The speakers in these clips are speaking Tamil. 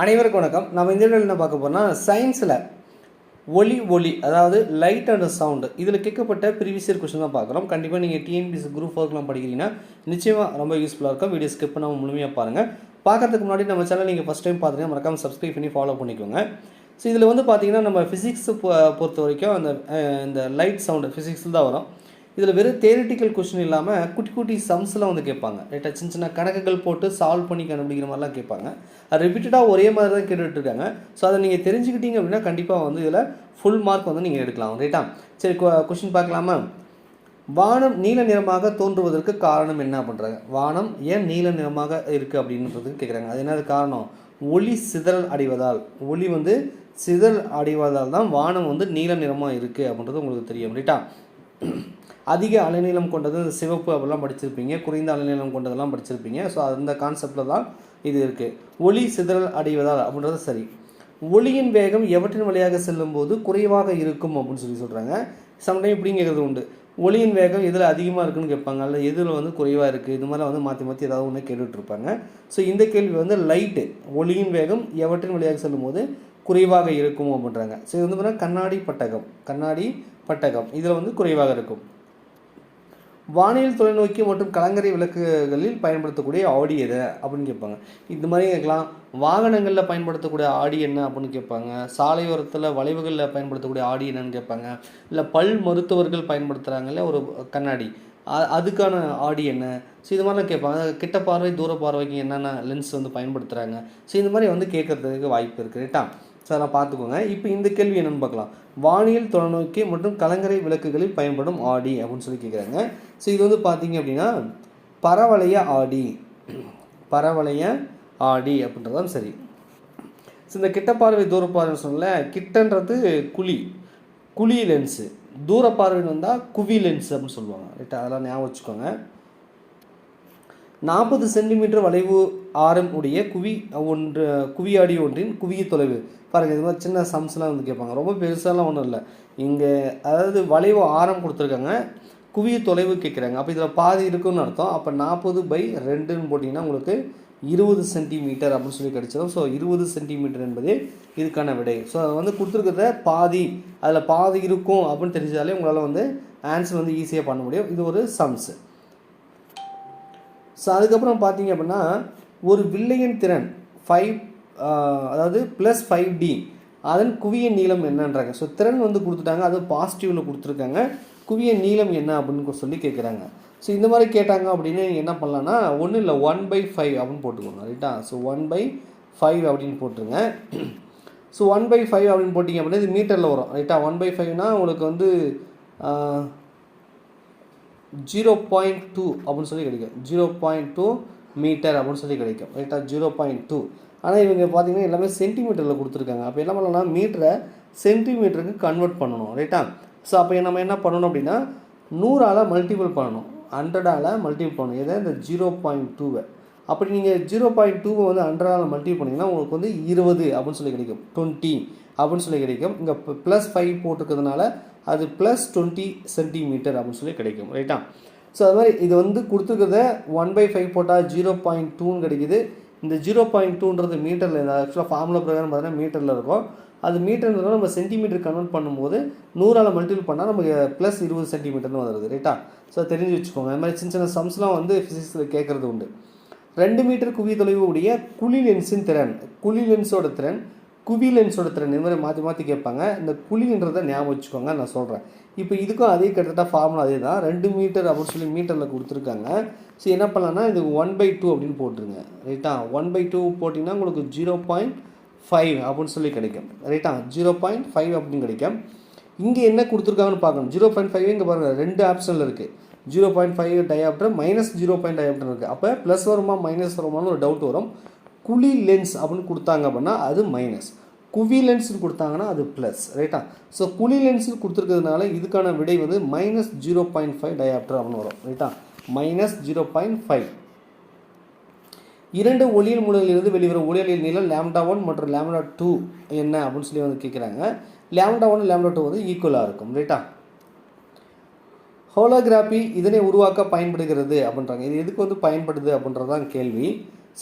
அனைவருக்கும் வணக்கம். நம்ம இந்த என்ன பார்க்க போனால் சயின்ஸில் ஒலி ஒலி அதாவது லைட் அண்ட் சவுண்டு இதில் கேட்கப்பட்ட ப்ரீவியஸ் இயர் கொஸ்டின் தான் பார்க்குறோம். கண்டிப்பாக நீங்கள் டிஎன்பிசி குரூப் ஒர்க்லாம் படிக்கிறீங்கன்னா நிச்சயமாக ரொம்ப யூஸ்ஃபுல்லாக இருக்கும். வீடியோ ஸ்கிப் பண்ணாமல் முழுமையாக பாருங்கள் பார்க்கறதுக்கு முன்னாடி நம்ம சேனல் நீங்கள் ஃபஸ்ட் டைம் பார்த்தீங்கன்னா மறக்காமல் சப்ஸ்கிரைப் பண்ணி ஃபாலோ பண்ணிக்கோங்க. ஸோ இதில் வந்து பார்த்தீங்கன்னா நம்ம ஃபிசிக்ஸ் பொறுத்த வரைக்கும் அந்த இந்த லைட் சவுண்டு ஃபிசிக்ஸில் தான் வரும். இதில் வெறும் தேரிட்டிக்கல் கொஷின் இல்லாமல் குட்டி குட்டி சம்ஸ்லாம் வந்து கேட்பாங்க. ரைட்டாக சின்ன சின்ன கணக்குகள் போட்டு சால்வ் பண்ணி கண்டுபிடிக்கிற மாதிரிலாம் கேட்பாங்க. அது ரிப்பீட்டடாக ஒரே மாதிரி தான் கேட்டுட்டுருக்காங்க ஸோ அதை நீங்கள் தெரிஞ்சுக்கிட்டீங்க அப்படின்னா கண்டிப்பாக வந்து இதில் ஃபுல் மார்க் வந்து நீங்கள் எடுக்கலாம். ரைட்டா சரி கொஷின் பார்க்கலாமா? வானம் நீல நிறமாக தோன்றுவதற்கு காரணம் என்ன பண்ணுறாங்க வானம் ஏன் நீல நிறமாக இருக்குது அப்படின்றதுக்கு கேட்குறாங்க அது என்னது காரணம்? ஒளி சிதறல் அடைவதால். ஒளி வந்து சிதறல் அடைவதால் தான் வானம் வந்து நீல நிறமாக இருக்குது அப்படின்றது உங்களுக்கு தெரியும். ரைட்டா அதிக அலைநீளம் கொண்டது இந்த சிவப்பு அப்படிலாம் படிச்சிருப்பீங்க குறைந்த அலைநீளம் கொண்டதெல்லாம் படிச்சிருப்பீங்க. ஸோ அந்த கான்செப்டில் தான் இது இருக்குது ஒளி சிதறல் அடைவதால் அப்படின்றது சரி. ஒளியின் வேகம் எவற்றின் வழியாக செல்லும்போது குறைவாக இருக்கும் அப்படின்னு சொல்லி சொல்கிறாங்க சம்டைம் இப்படியும் கேட்குறது உண்டு. ஒளியின் வேகம் எதில் அதிகமாக இருக்குன்னு கேட்பாங்க. அல்ல எதில் வந்து குறைவாக இருக்குது இது மாதிரிலாம் வந்து மாற்றி மாற்றி ஏதாவது ஒன்று கேட்டுட்ருப்பாங்க ஸோ இந்த கேள்வி வந்து லைட்டு ஒளியின் வேகம் எவற்றின் வழியாக செல்லும்போது குறைவாக இருக்கும் அப்படின்றாங்க. ஸோ இது வந்து பார்த்தீங்கன்னா கண்ணாடி பட்டகம். கண்ணாடி பட்டகம். இதில் வந்து குறைவாக இருக்கும். வானியல் தொலைநோக்கி மற்றும் கலங்கரை விளக்குகளில் பயன்படுத்தக்கூடிய ஆடி எது? அப்படின்னு கேட்பாங்க. இந்த மாதிரி கேட்கலாம். வாகனங்களில் பயன்படுத்தக்கூடிய ஆடி என்ன அப்படின்னு கேட்பாங்க. சாலையோரத்தில் வளைவுகளில் பயன்படுத்தக்கூடிய ஆடி என்னன்னு கேட்பாங்க. இல்லை பல் மருத்துவர்கள் பயன்படுத்துகிறாங்கல்ல ஒரு கண்ணாடி. அதுக்கான ஆடி என்ன? ஸோ இது மாதிரிலாம் கேட்பாங்க. கிட்ட பார்வை தூர பார்வைக்கு என்னென்ன லென்ஸ் வந்து பயன்படுத்துகிறாங்க ஸோ இந்த மாதிரி வந்து கேட்கறதுக்கு வாய்ப்பு இருக்குது ரைட்டா ஸோ அதெல்லாம் பார்த்துக்கோங்க. இப்போ இந்த கேள்வி என்னென்னு பார்க்கலாம். வானியல் தொலைநோக்கி மற்றும் கலங்கரை விளக்குகளில் பயன்படும் ஆடி அப்படின்னு சொல்லி கேட்குறாங்க ஸோ இது வந்து பார்த்தீங்க அப்படின்னா பரவளைய ஆடி. பரவளைய ஆடி அப்படின்றதான் சரி. ஸோ இந்த கிட்ட பார்வை தூர பார்வை சொல்லல கிட்டன்றது குழி. குழி லென்ஸு தூர பார்வைன்னு வந்தால் குவி லென்ஸ் அப்படின்னு சொல்லுவாங்க. ரைட்டா அதெல்லாம் ஞாபகம் வச்சுக்கோங்க. நாற்பது சென்டிமீட்டர் வளைவு ஆரம் உடைய குவி ஒன்று குவியாடி ஒன்றின் குவிய தொலைவு. பாருங்கள் இது மாதிரி சின்ன சம்ஸ்லாம் வந்து கேட்பாங்க. ரொம்ப பெருசாலாம் ஒன்றும் இல்லை. இங்கே அதாவது வளைவு ஆரம் கொடுத்துருக்காங்க. குவிய தொலைவு கேட்குறாங்க. அப்போ இதில் பாதி இருக்குன்னு அர்த்தம். அப்போ நாற்பது பை ரெண்டுன்னு போட்டிங்கன்னா உங்களுக்கு இருபது சென்டிமீட்டர் அப்படின்னு சொல்லி கிடச்சிடும். ஸோ இருபது சென்டிமீட்டர் என்பது இதுக்கான விடை. ஸோ அதை வந்து கொடுத்துருக்கிறத பாதி அதில் பாதி இருக்கும் அப்படின்னு தெரிஞ்சாலே உங்களால் வந்து ஆன்சர் வந்து ஈஸியாக பண்ண முடியும். இது ஒரு சம்ஸு ஸோ அதுக்கப்புறம் பார்த்தீங்க அப்படின்னா ஒரு வில்லையின் திறன் ஃபைவ் அதாவது ப்ளஸ் ஃபைவ் டி அதன் குவிய நீளம் என்னன்றாங்க. ஸோ திறன் வந்து கொடுத்துட்டாங்க. அது பாசிட்டிவில் கொடுத்துருக்காங்க. குவிய நீளம் என்ன அப்படின்னு சொல்லி கேட்குறாங்க ஸோ இந்த மாதிரி கேட்டாங்க அப்படின்னு என்ன பண்ணலான்னா ஒன்றும் இல்லை ஒன் பை ஃபைவ் அப்படின்னு போட்டுக்கோங்க. ரைட்டா ஸோ ஒன் பை ஃபைவ் அப்படின்னு போட்டுருங்க. ஸோ ஒன் பை ஃபைவ் அப்படின்னு போட்டிங்க அப்படின்னா இது மீட்டரில் வரும். ரைட்டா ஒன் பை ஃபைவ்னா உங்களுக்கு வந்து ஜீரோ பாயிண்ட் டூ அப்படின்னு சொல்லி கிடைக்கும். ஜீரோ பாயிண்ட் டூ மீட்டர் அப்படின்னு சொல்லி கிடைக்கும். ரைட்டா ஜீரோ பாயிண்ட் டூ ஆனால் இவங்க பார்த்தீங்கன்னா எல்லாமே சென்டிமீட்டரில் கொடுத்துருக்காங்க. அப்போ என்ன பண்ணலாம் மீட்டரை சென்டிமீட்டருக்கு கன்வெர்ட் பண்ணணும். ரைட்டா ஸோ அப்போ நம்ம என்ன பண்ணணும் அப்படின்னா நூறால் மல்டிபிள் பண்ணணும். ஹண்ட்ரடால் மல்டிபிள் பண்ணணும். எதாவது இந்த ஜீரோ பாயிண்ட் டூவை அப்படி நீங்கள் ஜீரோ பாயிண்ட் டூவை வந்து ஹண்ட்ரடால் மல்டிபிள் பண்ணிங்கன்னா உங்களுக்கு வந்து இருபது அப்படின்னு சொல்லி கிடைக்கும். டுவெண்ட்டி அப்படின்னு சொல்லி கிடைக்கும். இங்கே ப்ளஸ் ஃபைவ் போட்டிருக்கிறதுனால அது ப்ளஸ் டுவெண்ட்டி சென்டிமீட்டர் அப்படின்னு சொல்லி கிடைக்கும். ரைட்டா ஸோ அது மாதிரி இது வந்து கொடுத்துருக்கிறத ஒன் பை ஃபைவ் போட்டால் ஜீரோ பாயிண்ட் டூன்னு கிடைக்குது. இந்த ஜீரோ பாயிண்ட் டூன்றது மீட்டரில் ஆக்சுவலாக ஃபார்முலா பிரகாரம் பார்த்தீங்கன்னா மீட்டரில் இருக்கும். அது மீட்டர்ன்றதுனால நம்ம சென்டிமீட்டர் கன்வெர்ட் பண்ணும்போது நூறால் மல்டிபிள் பண்ணால் நமக்கு ப்ளஸ் இருபது சென்டிமீட்டர்னு வருது ரைட்டா ஸோ தெரிஞ்சு வச்சுக்கோங்க. அது மாதிரி சின்ன சின்ன சம்ஸ்லாம் வந்து ஃபிசிக்ஸில் கேட்குறது உண்டு. ரெண்டு மீட்டர் குவி தொலைவு உடைய குழி லென்ஸின் திறன் குழி லென்ஸோட திறன் குவி லென்ஸோட திறன் இது மாதிரி மாற்றி மாற்றி கேட்பாங்க. இந்த குழின்றதை ஞாபகம் வச்சுக்கோங்க நான் சொல்கிறேன் இப்போ இதுக்கும் அதே கிட்டத்தட்ட ஃபார்முலா அதே தான் ரெண்டு மீட்டர் அப்படின்னு சொல்லி மீட்டரில் கொடுத்துருக்காங்க. ஸோ என்ன பண்ணலாம்னா இது ஒன் பை டூ அப்படின்னு போட்டுருங்க. ரைட்டா ஒன் பை டூ போட்டிங்கன்னா உங்களுக்கு ஜீரோ பாயிண்ட் ஃபைவ் அப்படின்னு சொல்லி கிடைக்கும். ரைட்டா ஜீரோ பாயிண்ட் ஃபைவ் அப்படின்னு கிடைக்கும். இங்கே என்ன கொடுத்துருக்காங்கன்னு பார்க்கணும். ஜீரோ பாயிண்ட் ஃபைவ் இங்கே பாருங்கள் ரெண்டு ஆப்ஷனில் இருக்குது zero point five dioptre minus zero point dioptre இருக்குது அப்போ ப்ளஸ் வருமா மைனஸ் வருமானு ஒரு டவுட் வரும். குழி லென்ஸ் அப்படின்னு கொடுத்தாங்க அப்படின்னா அது மைனஸ் குவி லென்ஸ்னு கொடுத்தாங்கன்னா அது ப்ளஸ் ரைட்டா ஸோ குழி லென்ஸு கொடுத்துருக்கிறதுனால இதுக்கான விடை வந்து minus zero point five dioptre அப்படின்னு வரும் ரைட்டா மைனஸ் ஜீரோ பாயிண்ட் ஃபைவ் இரண்டு ஒளியல் மூலங்களிலிருந்து வெளிவரும் ஒளியலின் நீளம் லேம்டா ஒன் மற்றும் லேம்டா டூ என்ன அப்படின்னு சொல்லி வந்து கேட்குறாங்க லேம்டா ஒன் லேம்டா டூ வந்து ஈக்குவலாக இருக்கும் ரைட்டா ஹோலோகிராஃபி இதனை உருவாக்க பயன்படுகிறது அப்படின்றாங்க. இது எதுக்கு வந்து பயன்படுது அப்படின்றதான் கேள்வி.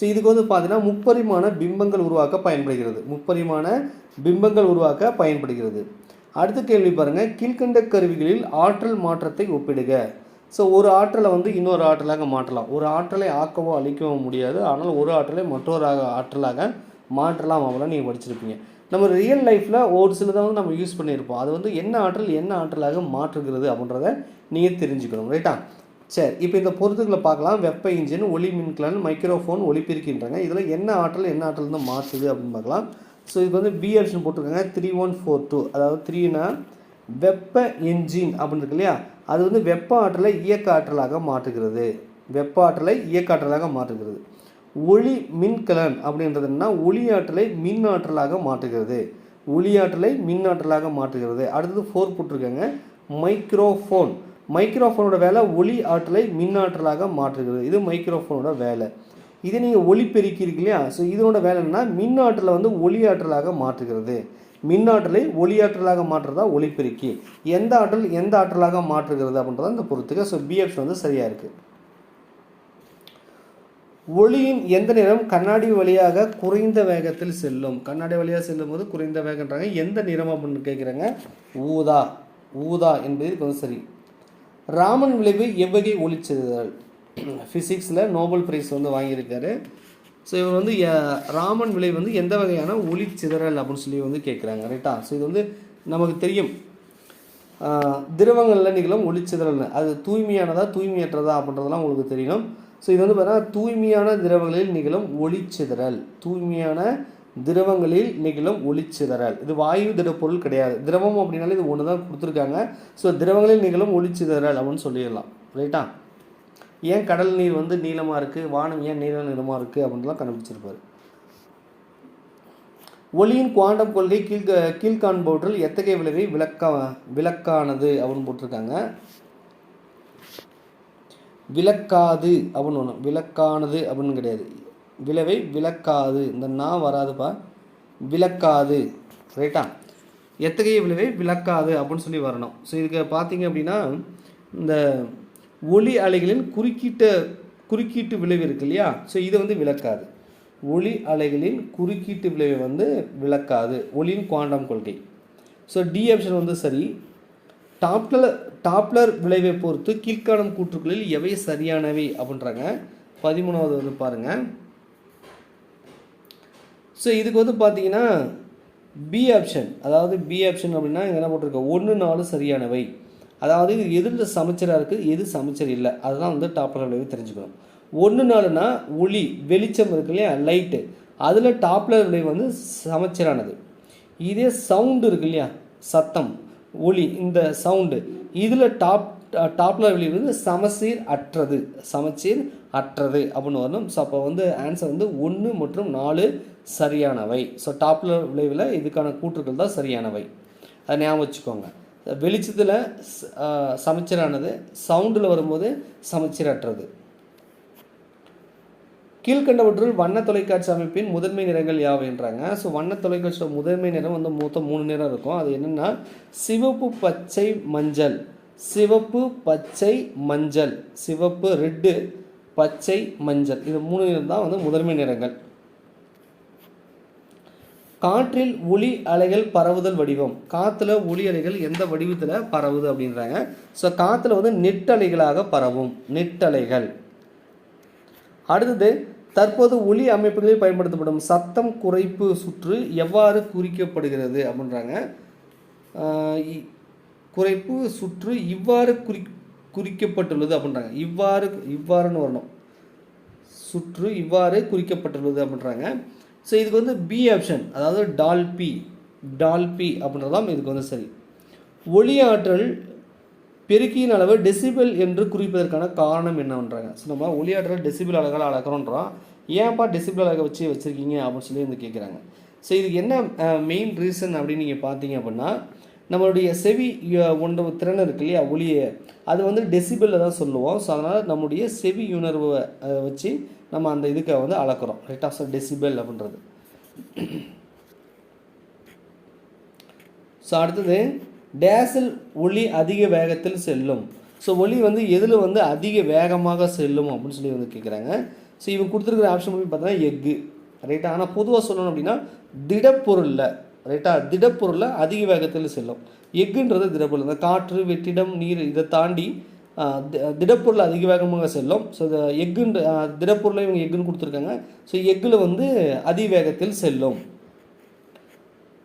ஸோ இதுக்கு வந்து பார்த்தீங்கன்னா முப்பரிமாண பிம்பங்கள் உருவாக்க பயன்படுகிறது. முப்பரிமாண பிம்பங்கள் உருவாக்க பயன்படுகிறது. அடுத்த கேள்வி பாருங்கள் கீழ்கண்ட கருவிகளில் ஆற்றல் மாற்றத்தை ஒப்பிடுக. ஸோ ஒரு ஆற்றலை வந்து இன்னொரு ஆற்றலாக மாற்றலாம். ஒரு ஆற்றலை ஆக்கவோ அழிக்கவோ முடியாது. ஆனால் ஒரு ஆற்றலை மற்றொரு ஆக- ஆற்றலாக மாற்றலாம் அப்படிலாம் நீங்கள் படிச்சிருப்பீங்க. நம்ம ரியல் லைஃப்பில் ஒரு சிலதை வந்து நம்ம யூஸ் பண்ணியிருப்போம். அது வந்து என்ன ஆற்றல் என்ன ஆற்றலாக மாற்றுகிறது அப்படின்றத நீங்கள் தெரிஞ்சுக்கணும். ரைட்டா சரி இப்போ இந்த பொருத்துக்களை பார்க்கலாம். வெப்ப இன்ஜின் ஒளி மின்கலன் மைக்ரோஃபோன் ஒளிப்பிரிக்கின்றாங்க. இதில் என்ன ஆற்றல் என்ன ஆற்றல் தான் மாற்றுது அப்படின்னு பார்க்கலாம். ஸோ இதுக்கு வந்து பி போட்டிருக்காங்க. த்ரீ ஒன் ஃபோர் டூ அதாவது த்ரீனா வெப்ப என்ஜின் அப்படின்னு இருக்கு இல்லையா? அது வந்து வெப்ப ஆற்றலை இயக்க ஆற்றலாக மாற்றுகிறது. வெப்ப ஆற்றலை இயக்க ஆற்றலாக மாற்றுகிறது. ஒளி மின்கலன் அப்படின்றதுன்னா ஒளி ஆற்றலை மின் ஆற்றலாக மாற்றுகிறது. ஒளி ஆற்றலை மின் ஆற்றலாக மாற்றுகிறது. அடுத்தது ஃபோர் போட்டிருக்காங்க. மைக்ரோஃபோன். மைக்ரோஃபோனோட வேலை ஒளி ஆற்றலை மின் ஆற்றலாக மாற்றுகிறது. இது மைக்ரோஃபோனோட வேலை. இது நீங்கள் ஒளிப்பெருக்கி இருக்கு இல்லையா? ஸோ இதனோட வேலை என்னன்னா மின் ஆற்றலை வந்து ஒளி ஆற்றலாக மாற்றுகிறது. மின் ஆற்றலை ஒளி ஆற்றலாக மாற்றுறதா? ஒளிப்பெருக்கி எந்த ஆற்றல் எந்த ஆற்றலாக மாற்றுகிறது அப்படின்றத இந்த பொறுத்துக்க. ஸோ பிஎஃப் வந்து சரியாக இருக்குது ஒளியின் எந்த நிறம் கண்ணாடி வழியாக குறைந்த வேகத்தில் செல்லும்? கண்ணாடி வழியாக செல்லும் போது குறைந்த வேகன்றாங்க. எந்த நிறம் அப்படின்னு கேட்குறாங்க ஊதா. ஊதா என்பது கொஞ்சம் சரி. ராமன் விளைவு எவ்வகை ஒளிச்சிதறல் ஃபிசிக்ஸில் நோபல் பிரைஸ் வந்து வாங்கியிருக்காரு. ஸோ இவர் வந்து ராமன் விளைவு வந்து எந்த வகையான ஒளிச்சிதறல் அப்படின்னு சொல்லி வந்து கேட்குறாங்க ரைட்டா ஸோ இது வந்து நமக்கு தெரியும். திரவங்களில் நிகழும் ஒளிச்சிதறல் அது தூய்மையானதா தூய்மையற்றதா அப்படின்றதெல்லாம் உங்களுக்கு தெரியணும். ஸோ இது வந்து பார்த்தீங்கன்னா தூய்மையான திரவங்களில் நிகழும் ஒளிச்சிதறல். தூய்மையான திரவங்களில் நிகழும் ஒளிச்சிதறல். இது வாயு திடப்பொருள் கிடையாது. திரவம் அப்படின்னாலே இது ஒன்று தான் கொடுத்துருக்காங்க. ஸோ திரவங்களில் நிகழும் ஒளிச்சிதறல் அப்படின்னு சொல்லிடலாம். ரைட்டா ஏன் கடல் நீர் வந்து நீளமாக இருக்குது வானம் ஏன் நீல நிறமாக இருக்குது அப்படின்லாம் கண்டுபிடிச்சிருப்பார். ஒளியின் குவாண்டம் கொள்கை கீழ்க கீழ்காண்பவற்றில் எத்தகைய விளைவை விளக்க விளக்கானது அப்படின்னு போட்டிருக்காங்க. விளக்காது அப்படின்னு ஒன்று விளக்கானது அப்படின்னு கிடையாது. விளைவை விளக்காது. இந்த நா வராதுப்பா விளக்காது. ரைட்டா எத்தகைய விளைவை விளக்காது அப்படின்னு சொல்லி வரணும். ஸோ இதுக்கு பார்த்தீங்க அப்படின்னா இந்த ஒளி அலைகளின் குறுக்கிட்ட குறுக்கீட்டு விளைவு இருக்கு இல்லையா? ஸோ இதை வந்து விளக்காது. ஒளி அலைகளின் குறுக்கீட்டு விளைவை வந்து விளக்காது. ஒளியின் குவாண்டம் கொள்கை. ஸோ டி ஆப்ஷன் வந்து சரி. டாப்லர் டாப்லர் விளைவை பொறுத்து கீழ்காணும் கூற்றுக்களில் எவை சரியானவை அப்படின்றாங்க. பதிமூணாவது வந்து பாருங்கள் ஸோ இதுக்கு வந்து பார்த்தீங்கன்னா பி ஆப்ஷன் அதாவது பி ஆப்ஷன் அப்படின்னா இங்கே என்ன போட்டிருக்க? ஒன்று நாலு சரியானவை. அதாவது இது எதில் சமைச்சராக இருக்குது எது சமைச்சர் இல்லை. அதுதான் வந்து டாப்லர் விளைவு தெரிஞ்சுக்கணும். ஒன்று நாலுனா ஒளி வெளிச்சம் இருக்கு இல்லையா? லைட்டு அதில் டாப்லர் விளைவு வந்து சமைச்சரானது. இதே சவுண்டு இருக்கு இல்லையா? சத்தம் ஒளி இந்த சவுண்டு இதில் டாப் டாப்லர் விளைவு வந்து சமச்சீர் அற்றது. சமச்சீர் அற்றது அப்படின்னு வரணும். ஸோ அப்போ வந்து ஆன்சர் வந்து ஒன்று மற்றும் நாலு சரியானவை. ஸோ டாப்ல விளைவில் இதுக்கான கூற்றுக்கள் தான் சரியானவை. அதை ஞாபகம் வச்சுக்கோங்க. வெளிச்சத்தில் சமைச்சரானது சவுண்டில் வரும்போது சமைச்சரற்றது. கீழ்கண்டவற்றுள் வண்ண தொலைக்காட்சி அமைப்பின் முதன்மை நிறங்கள் யாவைன்றாங்க ஸோ வண்ண தொலைக்காட்சியோட முதன்மை நிறம் வந்து மொத்தம் மூணு நிறம் இருக்கும். அது என்னென்னா சிவப்பு பச்சை மஞ்சள். சிவப்பு பச்சை மஞ்சள். சிவப்பு ரெட்டு பச்சை மஞ்சள். இது மூணு நிறம் தான் வந்து முதன்மை நிறங்கள். காற்றில் ஒளி அலைகள் பரவுதல் வடிவம். காற்றுல ஒளி அலைகள் எந்த வடிவத்தில் பரவுது அப்படின்றாங்க. ஸோ காற்றுல வந்து நெட்டலைகளாக பரவும். நெட்டலைகள். அடுத்தது தற்போது ஒளி அமைப்புகளில் பயன்படுத்தப்படும் சத்தம் குறைப்பு சுற்று எவ்வாறு குறிக்கப்படுகிறது அப்படின்றாங்க. இ- குறைப்பு சுற்று இவ்வாறு குறி குறிக்கப்பட்டுள்ளது அப்படின்றாங்க. இவ்வாறு இவ்வாறுன்னு வரணும். சுற்று இவ்வாறு குறிக்கப்பட்டுள்ளது அப்படின்றாங்க. ஸோ இதுக்கு வந்து பி ஆப்ஷன் அதாவது டால்பி டால்பி அப்படின்றதாம் இதுக்கு வந்து சரி. ஒளி ஆற்றல் பெருக்கியின் அளவு டெசிபிள் என்று குறிப்பதற்கான காரணம் என்னன்றாங்க ஸோ நம்ம ஒளி ஆற்றல் டெசிபிள் அழகால் அளக்கிறோன்றோம். ஏன்ப்பா டெசிபிள் அழகை வச்சு வச்சுருக்கீங்க அப்படின்னு சொல்லி வந்து கேட்குறாங்க ஸோ இதுக்கு என்ன மெயின் ரீசன் அப்படின்னு நீங்கள் பார்த்தீங்க அப்படின்னா நம்மளுடைய செவி அஹ், ஒன்று திறன் இருக்கு இல்லையா ஒளியை. அது வந்து டெசிபிளில் தான் சொல்லுவோம். ஸோ அதனால் நம்முடைய செவி உணர்வை வச்சு நம்ம அந்த இதுக்கு வந்து அளக்குறோம். ரைட் ஆஃப் டெசிபல் அப்படின்றது. ஸோ அடுத்தது டேசில் ஒளி அதிக வேகத்தில் செல்லும். ஸோ ஒளி வந்து எதில் வந்து அதிக வேகமாக செல்லும் அப்படின்னு சொல்லி வந்து கேட்குறாங்க ஸோ இவங்க கொடுத்துருக்குற ஆப்ஷன் பண்ணி பார்த்தீங்கன்னா எக்கு ரைட்டா ஆனால் பொதுவாக சொல்லணும் அப்படின்னா திடப்பொருளில். ரைட்டா திடப்பொருளை அதிக வேகத்தில் செல்லும். எக்குன்றது திடப்பொருள். இந்த காற்று வெற்றிடம் நீர் இதை தாண்டி திடப்பொருள் அதிக வேகமாக செல்லும். ஸோ இந்த எக்குன்ற திடப்பொருளை இவங்க எஃகுன்னு கொடுத்துருக்காங்க. ஸோ எஃகில் வந்து அதிவேகத்தில் செல்லும்.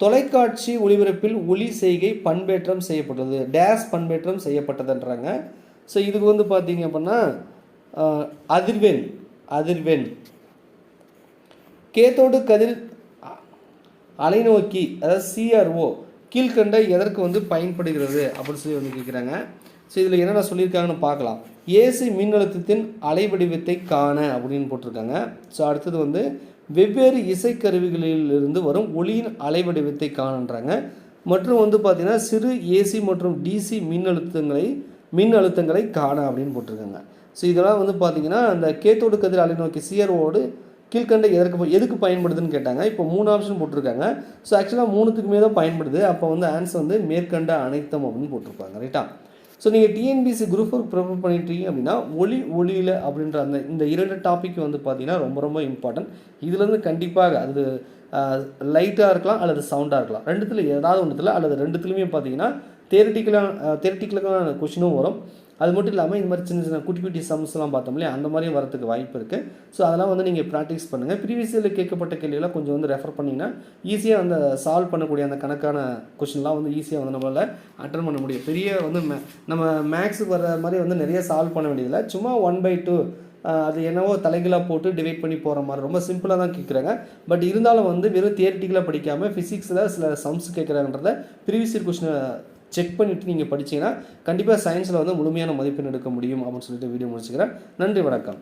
தொலைக்காட்சி ஒளிபரப்பில் ஒளி செய்கை பண்பேற்றம் செய்யப்பட்டது. டேஸ் பண்பேற்றம் செய்யப்பட்டதுன்றாங்க. ஸோ இதுக்கு வந்து பார்த்தீங்க அப்படின்னா அதிர்வெண் அதிர்வெண். கேத்தோடு கதிர் அலைநோக்கி அதாவது சிஆர்ஓ கீழ்கண்ட எதற்கு வந்து பயன்படுகிறது அப்படின்னு சொல்லி வந்து கேட்குறாங்க ஸோ இதில் என்னென்ன சொல்லியிருக்காங்கன்னு பார்க்கலாம். ஏசி மின்னழுத்தத்தின் அலைவடிவத்தை காண அப்படின்னு போட்டிருக்காங்க. ஸோ அடுத்தது வந்து வெவ்வேறு இசைக்கருவிகளிலிருந்து வரும் ஒளியின் அலைவடிவத்தை காணன்றாங்க. மற்றும் வந்து பார்த்திங்கன்னா சிறு ஏசி மற்றும் டிசி மின்னழுத்தங்களை மின் அழுத்தங்களை காண அப்படின்னு போட்டிருக்காங்க. ஸோ இதெல்லாம் வந்து பார்த்திங்கன்னா அந்த கேத்தோடு கதிர் அலைநோக்கி சிஆர்ஓடு கீழ்கண்ட எதற்கு எதுக்கு பயன்படுதுன்னு கேட்டாங்க. இப்போ மூணு ஆப்ஷன் போட்டிருக்காங்க. ஸோ ஆக்சுவலாக மூணுத்துக்குமே தான் பயன்படுது. அப்போ வந்து ஆன்சர் வந்து மேற்கண்ட அனைத்தும் அப்படின்னு போட்டிருப்பாங்க. ரைட்டா ஸோ நீங்கள் டிஎன்பிசி குரூப் ஒர்க் ப்ரிப்பேர் பண்ணிட்டீங்க அப்படின்னா ஒளி ஒளியில் அப்படின்ற அந்த இந்த இரண்டு டாபிக் வந்து பார்த்தீங்கன்னா ரொம்ப ரொம்ப இம்பார்ட்டன்ட் இதுலேருந்து கண்டிப்பாக அது லைட்டாக இருக்கலாம் அல்லது சவுண்டாக இருக்கலாம். ரெண்டுத்தில் ஏதாவது ஒன்றுத்தில் அல்லது ரெண்டுத்துலையுமே பார்த்தீங்கன்னா தேரட்டிக்கலாக தேரட்டிக்கலான கொஷினும் வரும். அது மட்டும் இல்லாமல் இந்த மாதிரி சின்ன சின்ன குட்டி குட்டி சம்ஸ்லாம் பார்த்தோம் இல்லையா? அந்த மாதிரியும் வரதுக்கு வாய்ப்பு இருக்குது ஸோ அதெல்லாம் வந்து நீங்கள் ப்ராக்டிஸ் பண்ணுங்கள் ப்ரீவியஸ் இயரில் கேட்கப்பட்ட கேள்வியெல்லாம் கொஞ்சம் வந்து ரெஃபர் பண்ணிங்கன்னா ஈஸியாக அந்த சால்வ் பண்ணக்கூடிய அந்த கணக்கான கொஷின்லாம் வந்து ஈஸியாக வந்து நம்மளால் அட்டன் பண்ண முடியும். பெரிய வந்து மே நம்ம மேக்ஸுக்கு வர மாதிரி வந்து நிறைய சால்வ் பண்ண வேண்டியதில்லை. சும்மா ஒன் பை டூ அது என்னவோ தலைகளாக போட்டு டிவைட் பண்ணி போகிற மாதிரி. ரொம்ப சிம்பிளாக தான் கேட்குறாங்க பட் இருந்தாலும் வந்து வெறும் தியரிட்டிக்கலாக படிக்காமல் ஃபிசிக்ஸில் சில சம்ஸ் கேட்குறாங்கன்றத ப்ரீவியஸ் இயர் கொஷினை செக் பண்ணிவிட்டு நீங்கள் படிச்சீங்கன்னா கண்டிப்பாக சயின்ஸில் வந்து முழுமையான மதிப்பெண் எடுக்க முடியும் அப்படின்னு சொல்லிட்டு வீடியோ முடிச்சுக்கிறேன். நன்றி வணக்கம்.